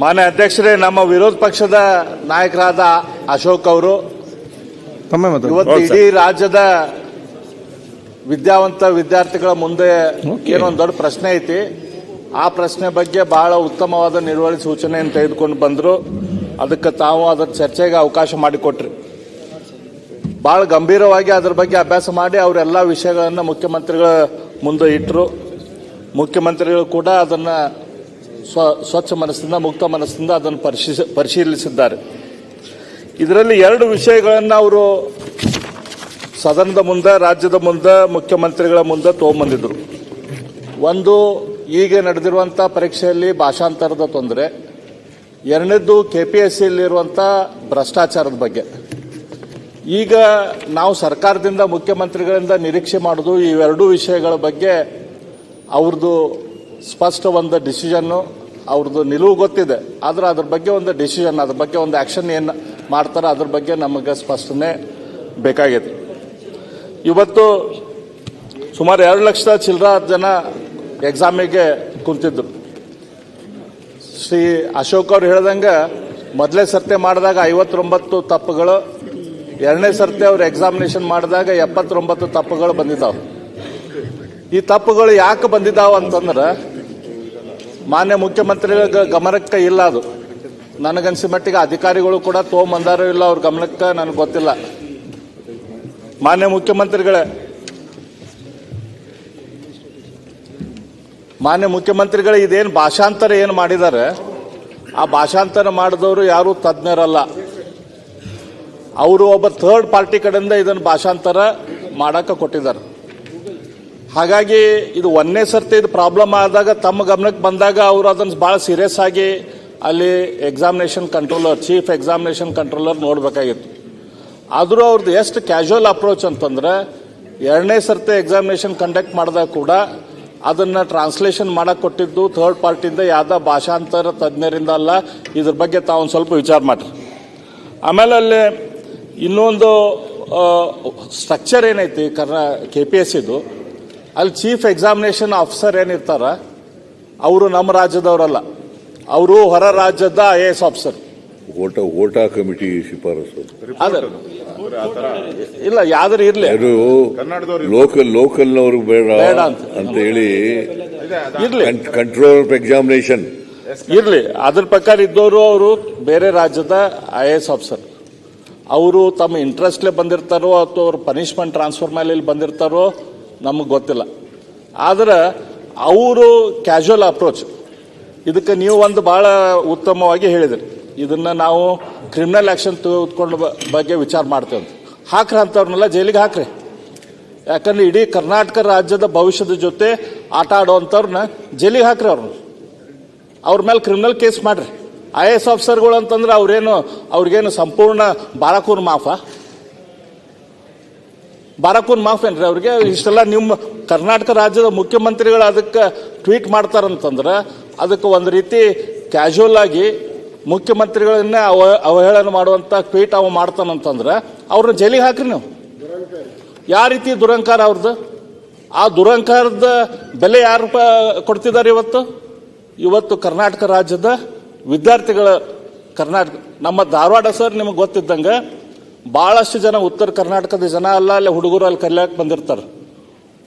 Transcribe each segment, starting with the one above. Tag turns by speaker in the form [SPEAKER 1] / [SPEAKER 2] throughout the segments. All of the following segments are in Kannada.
[SPEAKER 1] ಮಾನ್ಯ ಅಧ್ಯಕ್ಷರೇ ನಮ್ಮ ವಿರೋಧ ಪಕ್ಷದ ನಾಯಕರಾದ ಅಶೋಕ್ ಅವರು ಇವತ್ತು ಇಡೀ ರಾಜ್ಯದ ವಿದ್ಯಾವಂತ ವಿದ್ಯಾರ್ಥಿಗಳ ಮುಂದೆ ಏನೋ ಒಂದು ದೊಡ್ಡ ಪ್ರಶ್ನೆ ಐತಿ. ಆ ಪ್ರಶ್ನೆ ಬಗ್ಗೆ ಬಹಳ ಉತ್ತಮವಾದ ನಿರ್ವಹಣೆ ಸೂಚನೆಯನ್ನು ತೆಗೆದುಕೊಂಡು ಬಂದರು. ಅದಕ್ಕೆ ತಾವು ಅದರ ಚರ್ಚೆಗೆ ಅವಕಾಶ ಮಾಡಿಕೊಟ್ರಿ. ಬಹಳ ಗಂಭೀರವಾಗಿ ಅದರ ಬಗ್ಗೆ ಅಭ್ಯಾಸ ಮಾಡಿ ಅವರೆಲ್ಲ ವಿಷಯಗಳನ್ನು ಮುಖ್ಯಮಂತ್ರಿಗಳ ಮುಂದೆ ಇಟ್ಟರು ಮುಖ್ಯಮಂತ್ರಿಗಳು ಕೂಡ ಅದನ್ನ ಸ್ವ, ಸ್ವಚ್ಛ ಮನಸ್ಸಿಂದ, ಮುಕ್ತ ಮನಸ್ಸಿಂದ ಅದನ್ನು ಪರಿಶೀಲಿಸ ಪರಿಶೀಲಿಸಿದ್ದಾರೆ. ಇದರಲ್ಲಿ ಎರಡು ವಿಷಯಗಳನ್ನು ಅವರು ಸದನದ ಮುಂದೆ, ರಾಜ್ಯದ ಮುಂದೆ, ಮುಖ್ಯಮಂತ್ರಿಗಳ ಮುಂದೆ ತೊಗೊಂಬಂದಿದ್ರು. ಒಂದು ಈಗ ನಡೆದಿರುವಂಥ ಪರೀಕ್ಷೆಯಲ್ಲಿ ಭಾಷಾಂತರದ ತೊಂದರೆ. ಎರಡನೇದು ಕೆ ಪಿ ಎಸ್ ಸಿಯಲ್ಲಿರುವಂಥ ಭ್ರಷ್ಟಾಚಾರದ ಬಗ್ಗೆ. ಈಗ ನಾವು ಸರ್ಕಾರದಿಂದ, ಮುಖ್ಯಮಂತ್ರಿಗಳಿಂದ ನಿರೀಕ್ಷೆ ಮಾಡೋದು, ಇವೆರಡೂ ವಿಷಯಗಳ ಬಗ್ಗೆ ಅವ್ರದ್ದು ಸ್ಪಷ್ಟ ಒಂದು ಡಿಸಿಷನ್ನು ಅವ್ರದ್ದು ನಿಲುವು ಗೊತ್ತಿದೆ. ಆದ್ರೆ ಅದ್ರ ಬಗ್ಗೆ ಒಂದು ಡಿಸಿಷನ್, ಅದ್ರ ಬಗ್ಗೆ ಒಂದು ಆಕ್ಷನ್ ಏನು ಮಾಡ್ತಾರೆ ಅದ್ರ ಬಗ್ಗೆ ನಮಗೆ ಸ್ಪಷ್ಟನೆ ಬೇಕಾಗಿದೆ ಇವತ್ತು ಸುಮಾರು ಎರಡು ಲಕ್ಷದ ಚಿಲ್ಲರ ಜನ ಎಕ್ಸಾಮಿಗೆ ಕುಂತಿದ್ರು. ಶ್ರೀ ಅಶೋಕ್ ಅವ್ರು ಹೇಳ್ದಂಗೆ ಮೊದಲೇ ಸರ್ತೆ ಮಾಡಿದಾಗ ಐವತ್ತೊಂಬತ್ತು ತಪ್ಪುಗಳು, ಎರಡನೇ ಸರ್ತಿ ಅವ್ರು ಎಕ್ಸಾಮಿನೇಷನ್ ಮಾಡಿದಾಗ ಎಪ್ಪತ್ತೊಂಬತ್ತು ತಪ್ಪುಗಳು ಬಂದಿದ್ದಾವೆ. ಈ ತಪ್ಪುಗಳು ಯಾಕೆ ಬಂದಿದ್ದಾವ ಅಂತಂದ್ರೆ ಮಾನ್ಯ ಮುಖ್ಯಮಂತ್ರಿಗಳ ಗಮನಕ್ಕೆ ಇಲ್ಲ ಅದು. ನನಗನ್ಸಿ ಮಟ್ಟಿಗೆ ಅಧಿಕಾರಿಗಳು ಕೂಡ ತೊಗೊಂಬಂದಾರೋ ಇಲ್ಲ ಅವ್ರ ಗಮನಕ್ಕೆ ನನಗೆ ಗೊತ್ತಿಲ್ಲ. ಮಾನ್ಯ ಮುಖ್ಯಮಂತ್ರಿಗಳೇ, ಮಾನ್ಯ ಮುಖ್ಯಮಂತ್ರಿಗಳು ಇದೇನು ಭಾಷಾಂತರ ಏನು ಮಾಡಿದ್ದಾರೆ ಆ ಭಾಷಾಂತರ ಮಾಡಿದವರು ಯಾರು ತಜ್ಞರಲ್ಲ. ಅವರು ಒಬ್ಬ ಥರ್ಡ್ ಪಾರ್ಟಿ ಕಡೆಯಿಂದ ಇದನ್ನು ಭಾಷಾಂತರ ಮಾಡಕ್ಕೆ ಕೊಟ್ಟಿದ್ದಾರೆ. ಹಾಗಾಗಿ ಇದು ಒಂದನೇ ಸರ್ತಿ ಇದು ಪ್ರಾಬ್ಲಮ್ ಆದಾಗ ತಮ್ಮ ಗಮನಕ್ಕೆ ಬಂದಾಗ ಅವರು ಅದನ್ನು ಭಾಳ ಸೀರಿಯಸ್ ಆಗಿ ಅಲ್ಲಿ examination controller chief examination controller ನೋಡಬೇಕಾಗಿತ್ತು. ಆದರೂ ಅವ್ರದ್ದು ಎಷ್ಟು ಕ್ಯಾಶುವಲ್ ಅಪ್ರೋಚ್ ಅಂತಂದ್ರೆ ಎರಡನೇ ಸರ್ತಿ ಎಕ್ಸಾಮಿನೇಷನ್ ಕಂಡಕ್ಟ್ ಮಾಡಿದಾಗ ಕೂಡ ಅದನ್ನು ಟ್ರಾನ್ಸ್ಲೇಷನ್ ಮಾಡಕ್ಕೆ ಕೊಟ್ಟಿದ್ದು ಥರ್ಡ್ ಪಾರ್ಟಿಯಿಂದ ಯಾವುದೋ ಭಾಷಾಂತರ ತಜ್ಞರಿಂದ ಅಲ್ಲ, ಇದ್ರ ಬಗ್ಗೆ ತಾವು ಒಂದು ಸ್ವಲ್ಪ ವಿಚಾರ ಮಾಡಿರಿ. ಆಮೇಲೆ ಅಲ್ಲಿ ಇನ್ನೊಂದು ಸ್ಟ್ರಕ್ಚರ್ ಏನೈತಿ, ಕರ್ನಾ ಕೆ ಪಿ ಎಸ್ ಇದು ಅಲ್ಲಿ ಚೀಫ್ ಎಕ್ಸಾಮಿನೇಷನ್ ಆಫೀಸರ್ ಏನಿರ್ತಾರ ಅವರು ನಮ್ಮ ರಾಜ್ಯದವರಲ್ಲ. ಅವರು ಹೊರ ರಾಜ್ಯದ ಐ ಎ ಎಸ್ ಆಫೀಸರ್
[SPEAKER 2] ಓಟ ಓಟ ಕಮಿಟಿ ಶಿಫಾರಸು.
[SPEAKER 1] ಇಲ್ಲ ಯಾವ್ದಾರು ಇರ್ಲಿ.
[SPEAKER 2] ಅದು ಲೋಕಲ್ ಲೋಕಲ್ನವ್ರಿಗೆ ಬೇಡ
[SPEAKER 1] ಬೇಡ ಅಂತ.
[SPEAKER 2] ಹೇಳಿ
[SPEAKER 1] ಇರ್ಲಿ.
[SPEAKER 2] ಕಂಟ್ರೋಲ್ ಆಫ್ ಎಕ್ಸಾಮಿನೇಷನ್
[SPEAKER 1] ಇರ್ಲಿ. ಅದ್ರ ಪ್ರಕಾರ ಇದ್ದವರು ಅವರು ಬೇರೆ ರಾಜ್ಯದ ಐ ಎ ಎಸ್ ಆಫೀಸರ್ ಅವರು ತಮ್ಮ ಇಂಟ್ರೆಸ್ಟ್ಲೆ ಬಂದಿರ್ತಾರೋ ಅಥವಾ ಅವ್ರ ಪನಿಷ್ಮೆಂಟ್ ಟ್ರಾನ್ಸ್ಫರ್ ಮೇಲೆ ಇಲ್ಲಿ ಬಂದಿರ್ತಾರೋ ನಮಗೆ ಗೊತ್ತಿಲ್ಲ. ಆದ್ರೆ ಅವರು ಕ್ಯಾಶುವಲ್ ಅಪ್ರೋಚ್ ಇದಕ್ಕೆ ನೀವು ಒಂದು ಭಾಳ ಉತ್ತಮವಾಗಿ ಹೇಳಿದ್ರಿ. ಇದನ್ನ ನಾವು ಕ್ರಿಮಿನಲ್ ಆಕ್ಷನ್ ತೆಗೆದುಕೊಂಡು ಬಗ್ಗೆ ವಿಚಾರ ಮಾಡ್ತೇವೆ ಅಂತ. ಹಾಕ್ರಿ ಅಂಥವ್ರನ್ನೆಲ್ಲ ಜೈಲಿಗೆ ಹಾಕ್ರಿ. ಯಾಕಂದ್ರೆ ಇಡೀ ಕರ್ನಾಟಕ ರಾಜ್ಯದ ಭವಿಷ್ಯದ ಜೊತೆ ಆಟ ಆಡುವಂಥವ್ರನ್ನ ಜೈಲಿಗೆ ಹಾಕ್ರಿ ಅವ್ರನ್ನ. ಅವ್ರ ಮೇಲೆ ಕ್ರಿಮಿನಲ್ ಕೇಸ್ ಮಾಡ್ರಿ. ಐ ಎಸ್ ಆಫೀಸರ್ಗಳು ಅಂತಂದ್ರೆ ಅವ್ರೇನು, ಅವ್ರಿಗೇನು ಸಂಪೂರ್ಣ ಬಾಳಕೂರು ಮಾಫಾ? ಬಾರಕೂನ್ ಮಾಫೇನ್ರಿ ಅವ್ರಿಗೆ? ಇಷ್ಟೆಲ್ಲ ನಿಮ್ಮ ಕರ್ನಾಟಕ ರಾಜ್ಯದ ಮುಖ್ಯಮಂತ್ರಿಗಳು ಅದಕ್ಕೆ ಟ್ವೀಟ್ ಮಾಡ್ತಾರಂತಂದ್ರೆ ಅದಕ್ಕೆ ಒಂದು ರೀತಿ ಕ್ಯಾಶುವಲ್ ಆಗಿ ಮುಖ್ಯಮಂತ್ರಿಗಳನ್ನೇ ಅವ, ಅವಹೇಳನ ಮಾಡುವಂಥ ಟ್ವೀಟ್ ಅವ ಮಾಡ್ತಾನಂತಂದ್ರೆ ಅವ್ರನ್ನ ಜೈಲಿಗೆ ಹಾಕ್ರಿ ನೀವು. ಯಾವ ರೀತಿ ದುರಂಕಾರ ಅವ್ರದ್ದು ಆ ದುರಂಕಾರದ ಬೆಲೆ ಯಾರು ಕೊಡ್ತಿದ್ದಾರೆ ಇವತ್ತು? ಇವತ್ತು ಕರ್ನಾಟಕ ರಾಜ್ಯದ ವಿದ್ಯಾರ್ಥಿಗಳ ಕರ್ನಾಟಕ, ನಮ್ಮ ಧಾರವಾಡ ಸರ್ ನಿಮಗೆ ಗೊತ್ತಿದ್ದಂಗೆ ಭಾಳಷ್ಟು ಜನ ಉತ್ತರ ಕರ್ನಾಟಕದ ಜನ ಅಲ್ಲ, ಅಲ್ಲಿ ಹುಡುಗರು ಅಲ್ಲಿ ಕಲಿಯಕ್ಕೆ ಬಂದಿರ್ತಾರೆ.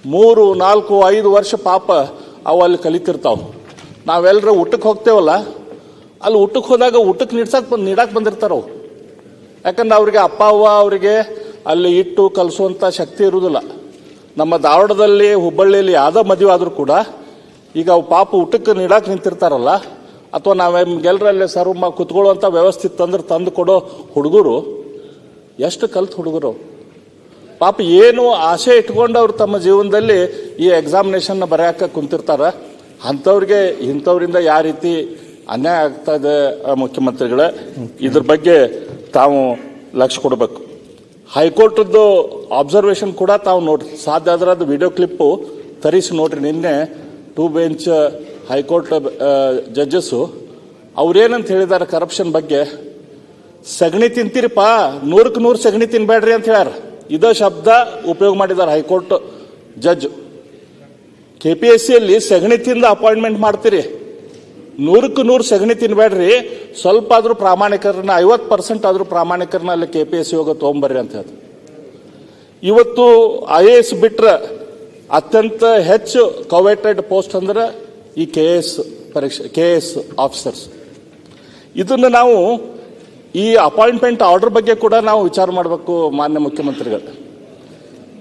[SPEAKER 1] ಮೂರು, ನಾಲ್ಕು, ಐದು ವರ್ಷ ಪಾಪ ಅವು ಅಲ್ಲಿ ಕಲಿತಿರ್ತಾವೆ. ನಾವೆಲ್ಲರೂ ಊಟಕ್ಕೆ ಹೋಗ್ತೇವಲ್ಲ, ಅಲ್ಲಿ ಊಟಕ್ಕೆ ಹೋದಾಗ ಊಟಕ್ಕೆ ನೀಡ್ಸಕ್ಕೆ ಬಂದು ನೀಡಕ್ಕೆ ಬಂದಿರ್ತಾರೆ ಅವು. ಯಾಕಂದ್ರೆ ಅವರಿಗೆ ಅಪ್ಪ, ಅವ್ವ ಅವರಿಗೆ ಅಲ್ಲಿ ಇಟ್ಟು ಕಲಿಸುವಂಥ ಶಕ್ತಿ ಇರುವುದಿಲ್ಲ ನಮ್ಮ ಧಾರವಾಡದಲ್ಲಿ, ಹುಬ್ಬಳ್ಳಿಯಲ್ಲಿ ಯಾವುದೋ ಮದುವೆ ಆದರೂ ಕೂಡ ಈಗ ಅವು ಪಾಪ ಊಟಕ್ಕೆ ನೀಡಕ್ಕೆ ನಿಂತಿರ್ತಾರಲ್ಲ, ಅಥವಾ ನಾವೆಲ್ಲರಲ್ಲಿ ಸರ್ವ್ ಮಾ ಕುತ್ಕೊಳ್ಳುವಂಥ ವ್ಯವಸ್ಥೆ ತಂದ್ರೆ ತಂದು ಕೊಡೋ ಹುಡುಗರು ಎಷ್ಟು ಕಲ್ತು ಹುಡುಗರು? ಪಾಪ ಏನು ಆಸೆ ಇಟ್ಕೊಂಡು ಅವ್ರು ತಮ್ಮ ಜೀವನದಲ್ಲಿ ಈ ಎಕ್ಸಾಮಿನೇಷನ್ನ ಬರೆಯಕ್ಕೆ ಕುಂತಿರ್ತಾರ? ಅಂಥವ್ರಿಗೆ, ಇಂಥವ್ರಿಂದ ಯಾವ ರೀತಿ ಅನ್ಯಾಯ ಆಗ್ತಾ ಇದೆ ಇದ್ರ ಬಗ್ಗೆ ತಾವು ಲಕ್ಷ್ಯ ಕೊಡಬೇಕು. ಹೈಕೋರ್ಟ್ದು ಅಬ್ಸರ್ವೇಷನ್ ಕೂಡ ತಾವು ನೋಡ್ರಿ ಸಾಧ್ಯ ಆದ್ರೆ ಅದು ವಿಡಿಯೋ ಕ್ಲಿಪ್ಪು ತರಿಸಿ ನೋಡ್ರಿ. ನಿನ್ನೆ two bench high court judges ಅವ್ರೇನಂತ ಹೇಳಿದ್ದಾರೆ ಕರಪ್ಷನ್ ಬಗ್ಗೆ? ಸಗಣಿ ತಿಂತೀರಿಪ್ಪ ನೂರಕ್ಕೆ ನೂರು ಸಗಣಿ ತಿನ್ಬೇಡ್ರಿ ಅಂತ ಹೇಳ್ಯಾರ. ಇದೇ ಶಬ್ದ ಉಪಯೋಗ ಮಾಡಿದ್ದಾರೆ high court judge. K P S ಸಿಯಲ್ಲಿ ಸಗಣಿ ತಿಂದ ಅಪಾಯಿಂಟ್ಮೆಂಟ್ ಮಾಡ್ತೀರಿ. ನೂರಕ್ಕೆ ನೂರು ಸಗಣಿ ತಿನ್ಬೇಡ್ರಿ ಸ್ವಲ್ಪ ಆದ್ರೂ ಪ್ರಾಮಾಣಿಕರನ್ನ, ಐವತ್ತು ಪರ್ಸೆಂಟ್ ಆದ್ರೂ ಪ್ರಾಮಾಣಿಕರನ್ನ ಅಲ್ಲಿ ಕೆ ಪಿ ಎಸ್ ಸಿ ಹೋಗೋ ತೊಗೊಂಬರ್ರಿ ಅಂತ ಹೇಳಿ ಇವತ್ತು ಐ ಎ ಎಸ್ ಬಿಟ್ರೆ ಅತ್ಯಂತ ಹೆಚ್ಚು ಕವೆಟೆಡ್ ಪೋಸ್ಟ್ ಅಂದ್ರೆ ಈ ಕೆ ಎಸ್ ಪರೀಕ್ಷೆ ಕೆ ಎಸ್ ಆಫೀಸರ್ಸ್ ಇದನ್ನು ನಾವು ಈ ಅಪಾಯಿಂಟ್ಮೆಂಟ್ ಆರ್ಡರ್ ಬಗ್ಗೆ ಕೂಡ ನಾವು ವಿಚಾರ ಮಾಡಬೇಕು ಮಾನ್ಯ ಮುಖ್ಯಮಂತ್ರಿಗಳು.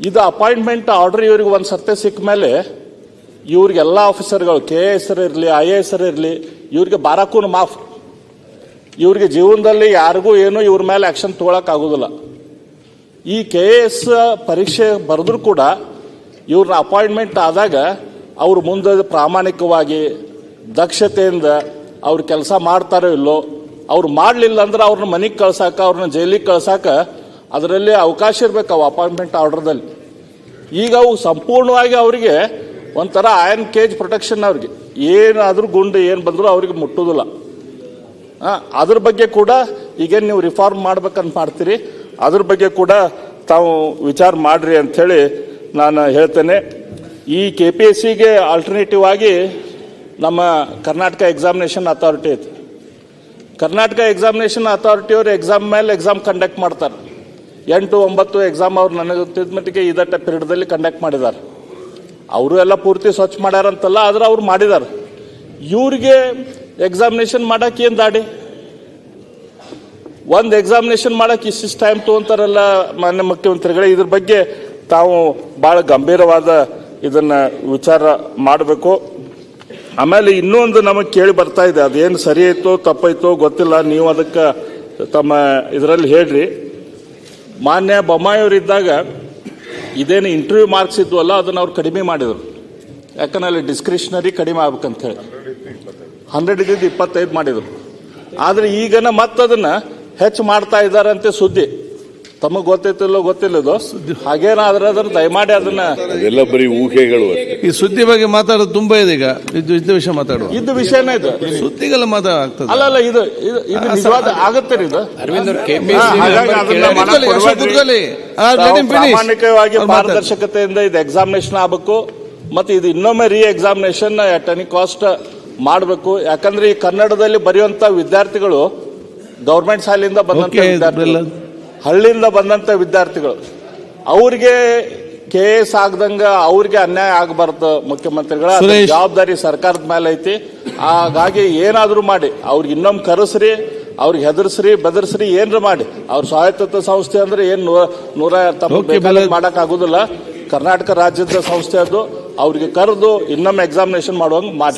[SPEAKER 1] ಇದು ಅಪಾಯಿಂಟ್ಮೆಂಟ್ ಆರ್ಡರ್ ಇವ್ರಿಗೆ ಒಂದು ಸರ್ತೆ ಸಿಕ್ಕ ಮೇಲೆ ಇವ್ರಿಗೆಲ್ಲ ಆಫೀಸರ್ಗಳು, ಕೆ ಎಸ್ ಇರಲಿ, ಐ ಎ ಎಸ್ ಇರಲಿ, ಇವ್ರಿಗೆ ಬಾರಕ್ಕೂ ಮಾಫ್. ಇವ್ರಿಗೆ ಜೀವನದಲ್ಲಿ ಯಾರಿಗೂ ಏನು ಇವ್ರ ಮೇಲೆ ಆಕ್ಷನ್ ತೊಗೊಳಕ್ಕಾಗೋದಿಲ್ಲ ಈ ಕೆ ಎಸ್ ಪರೀಕ್ಷೆ ಬರೆದ್ರೂ ಕೂಡ ಇವ್ರನ್ನ ಅಪಾಯಿಂಟ್ಮೆಂಟ್ ಆದಾಗ ಅವರು ಮುಂದೆ ಪ್ರಾಮಾಣಿಕವಾಗಿ ದಕ್ಷತೆಯಿಂದ ಅವ್ರು ಕೆಲಸ ಮಾಡ್ತಾರೋ ಇಲ್ಲೋ ಅವ್ರು ಮಾಡಲಿಲ್ಲ ಅಂದ್ರೆ ಅವ್ರನ್ನ ಮನೆಗೆ ಕಳ್ಸಾಕ, ಅವ್ರನ್ನ ಜೈಲಿಗೆ ಕಳ್ಸಾಕ ಅದರಲ್ಲಿ ಅವಕಾಶ ಇರಬೇಕು ಅವು ಅಪಾಯಿಂಟ್ಮೆಂಟ್ ಆರ್ಡರ್ದಲ್ಲಿ ಈಗ ಅವು ಸಂಪೂರ್ಣವಾಗಿ ಅವರಿಗೆ ಒಂಥರ ಆಯನ್ ಕೇಜ್ ಪ್ರೊಟೆಕ್ಷನ್ ಅವ್ರಿಗೆ. ಏನಾದ್ರೂ ಗುಂಡು ಏನು ಬಂದರೂ ಅವ್ರಿಗೆ ಮುಟ್ಟೋದಿಲ್ಲ. ಅದ್ರ ಬಗ್ಗೆ ಕೂಡ ಈಗೇನು ನೀವು ರಿಫಾರ್ಮ್ ಮಾಡ್ಬೇಕಂತ ಮಾಡ್ತೀರಿ. ಅದ್ರ ಬಗ್ಗೆ ಕೂಡ ತಾವು ವಿಚಾರ ಮಾಡ್ರಿ ಅಂಥೇಳಿ ನಾನು ಹೇಳ್ತೇನೆ. ಈ ಕೆ ಪಿ ಎಸ್ ಸಿಗೆ ಆಲ್ಟರ್ನೇಟಿವ್ ಆಗಿ ನಮ್ಮ ಕರ್ನಾಟಕ ಎಕ್ಸಾಮಿನೇಷನ್ ಅಥಾರಿಟಿ ಐತಿ. ಕರ್ನಾಟಕ ಎಕ್ಸಾಮಿನೇಷನ್ ಅಥಾರಿಟಿಯವರು ಎಕ್ಸಾಮ್ ಮೇಲೆ ಎಕ್ಸಾಮ್ ಕಂಡಕ್ಟ್ ಮಾಡ್ತಾರೆ. ಎಂಟು, ಒಂಬತ್ತು ಎಕ್ಸಾಮ್ ಅವ್ರು ನನಗೆ ಗೊತ್ತಿದ್ದ ಮಟ್ಟಿಗೆ ಇದಟ್ಟ ಪೀರಿಯಡ್ದಲ್ಲಿ ಕಂಡಕ್ಟ್ ಮಾಡಿದ್ದಾರೆ. ಅವರು ಎಲ್ಲ ಪೂರ್ತಿ ಸ್ವಚ್ಛ ಮಾಡ್ಯಾರಂತಲ್ಲ, ಆದ್ರೆ ಅವ್ರು ಮಾಡಿದ್ದಾರೆ. ಇವ್ರಿಗೆ ಎಕ್ಸಾಮಿನೇಷನ್ ಮಾಡಕ್ಕೆ ಏನು ದಾಡಿ? ಒಂದು ಎಕ್ಸಾಮಿನೇಷನ್ ಮಾಡಕ್ಕೆ ಇಷ್ಟಿಷ್ಟು ಟೈಮ್ ತೊಗೊಂತಾರಲ್ಲ ಮಾನ್ಯ ಮುಖ್ಯಮಂತ್ರಿಗಳೇ. ಇದ್ರ ಬಗ್ಗೆ ತಾವು ಭಾಳ ಗಂಭೀರವಾದ ಇದನ್ನು ವಿಚಾರ ಮಾಡಬೇಕು. ಆಮೇಲೆ ಇನ್ನೊಂದು ನಮಗೆ ಕೇಳಿ ಬರ್ತಾ ಇದೆ. ಅದೇನು ಸರಿ ಐತೋ ತಪ್ಪೈತೋ ಗೊತ್ತಿಲ್ಲ. ನೀವು ಅದಕ್ಕೆ ತಮ್ಮ ಇದರಲ್ಲಿ ಹೇಳ್ರಿ. ಮಾನ್ಯ ಬೊಮ್ಮಾಯಿಯವರಿದ್ದಾಗ ಇದೇನು ಇಂಟರ್ವ್ಯೂ ಮಾರ್ಕ್ಸ್ ಇದ್ವಲ್ಲ, ಅದನ್ನು ಅವ್ರು ಕಡಿಮೆ ಮಾಡಿದರು. ಯಾಕಂದ್ರೆ ಅಲ್ಲಿ ಡಿಸ್ಕ್ರಿಷನರಿ ಕಡಿಮೆ ಆಗ್ಬೇಕಂತ ಹೇಳಿ. ಹಂಡ್ರೆಡ್ ಇದ್ದಿದ್ದು ಇಪ್ಪತ್ತೈದು ಮಾಡಿದರು. ಆದರೆ ಈಗನ ಮತ್ತದನ್ನು ಹೆಚ್ಚು ಮಾಡ್ತಾ ಇದ್ದಾರಂತೆ ಸುದ್ದಿ. ತಮಗೆ ಗೊತ್ತೈತಿಲ್ಲೋ ಗೊತ್ತಿಲ್ಲದು ಹಾಗೇನಾದ್ರೆ ಅದನ್ನ ದಯಮಾಡಿ ಅದನ್ನ
[SPEAKER 2] ಎಲ್ಲ ಬರೀ ಊಹೆಗಳು
[SPEAKER 3] ಈ ಸುದ್ದಿ ಬಗ್ಗೆ ಮಾತಾಡೋದು ತುಂಬಾ ಇದೆ ಈಗ. ಇದು ಇದ್ದ ವಿಷಯ ಮಾತಾಡುವ.
[SPEAKER 1] ಇದ್ದ ವಿಷಯನೇ ಇದು.
[SPEAKER 3] ಸುದ್ದಿಗೆಲ್ಲ ಮಾತಾಡ್ತದೆ
[SPEAKER 1] ಅಲ್ಲ ಅಲ್ಲ ಇದು ಇದು ಇದು ನಿಜವಾದ ಆಗತ್ತೆ ರೀ ಇದು.
[SPEAKER 4] ಅರವಿಂದ್.
[SPEAKER 1] ಪ್ರಾಮಾಣಿಕವಾಗಿ ಪಾರದರ್ಶಕತೆಯಿಂದ ಇದು ಎಕ್ಸಾಮಿನೇಷನ್ ಆಗಬೇಕು. ಮತ್ತೆ ಇದು ಇನ್ನೊಮ್ಮೆ ರೀ ಎಕ್ಸಾಮಿನೇಷನ್ ಅಟ್ ಎನಿ ಕಾಸ್ಟ್ ಮಾಡಬೇಕು. ಯಾಕಂದ್ರೆ ಈ ಕನ್ನಡದಲ್ಲಿ ಬರೆಯುವಂತ ವಿದ್ಯಾರ್ಥಿಗಳು ಗೌರ್ಮೆಂಟ್ ಶಾಲೆಯಿಂದ ಬಂದಂತ. ಹಳ್ಳಿಯಿಂದ ಬಂದಂತ ವಿದ್ಯಾರ್ಥಿಗಳು ಅವ್ರಿಗೆ ಕೆ ಎಸ್ ಆಗದಂಗ ಅವ್ರಿಗೆ ಅನ್ಯಾಯ ಆಗಬಾರ್ದು ಮುಖ್ಯಮಂತ್ರಿಗಳ ಜವಾಬ್ದಾರಿ ಸರ್ಕಾರದ ಮೇಲೆ ಐತಿ. ಹಾಗಾಗಿ ಏನಾದರೂ ಮಾಡಿ ಅವ್ರಿಗೆ ಇನ್ನೊಮ್ಮೆ ಕರೆಸ್ರಿ ಅವ್ರಿಗೆ ಹೆದರ್ಸ್ರಿ ಬೆದರ್ಸ್ರಿ ಏನ್ರ ಮಾಡಿ. ಅವ್ರ ಸ್ವಾಯತ್ತ ಸಂಸ್ಥೆ ಅಂದ್ರೆ ಏನ್ ನೂರ ನೂರ ತಮ್ಮ ಮಾಡಕ್ ಆಗುದಿಲ್ಲ ಕರ್ನಾಟಕ ರಾಜ್ಯದ ಸಂಸ್ಥೆ ಅದು ಅವ್ರಿಗೆ ಕರೆದು ಇನ್ನೊಮ್ಮೆ ಎಕ್ಸಾಮಿನೇಷನ್ ಮಾಡುವಂಗೆ ಮಾಡಿ.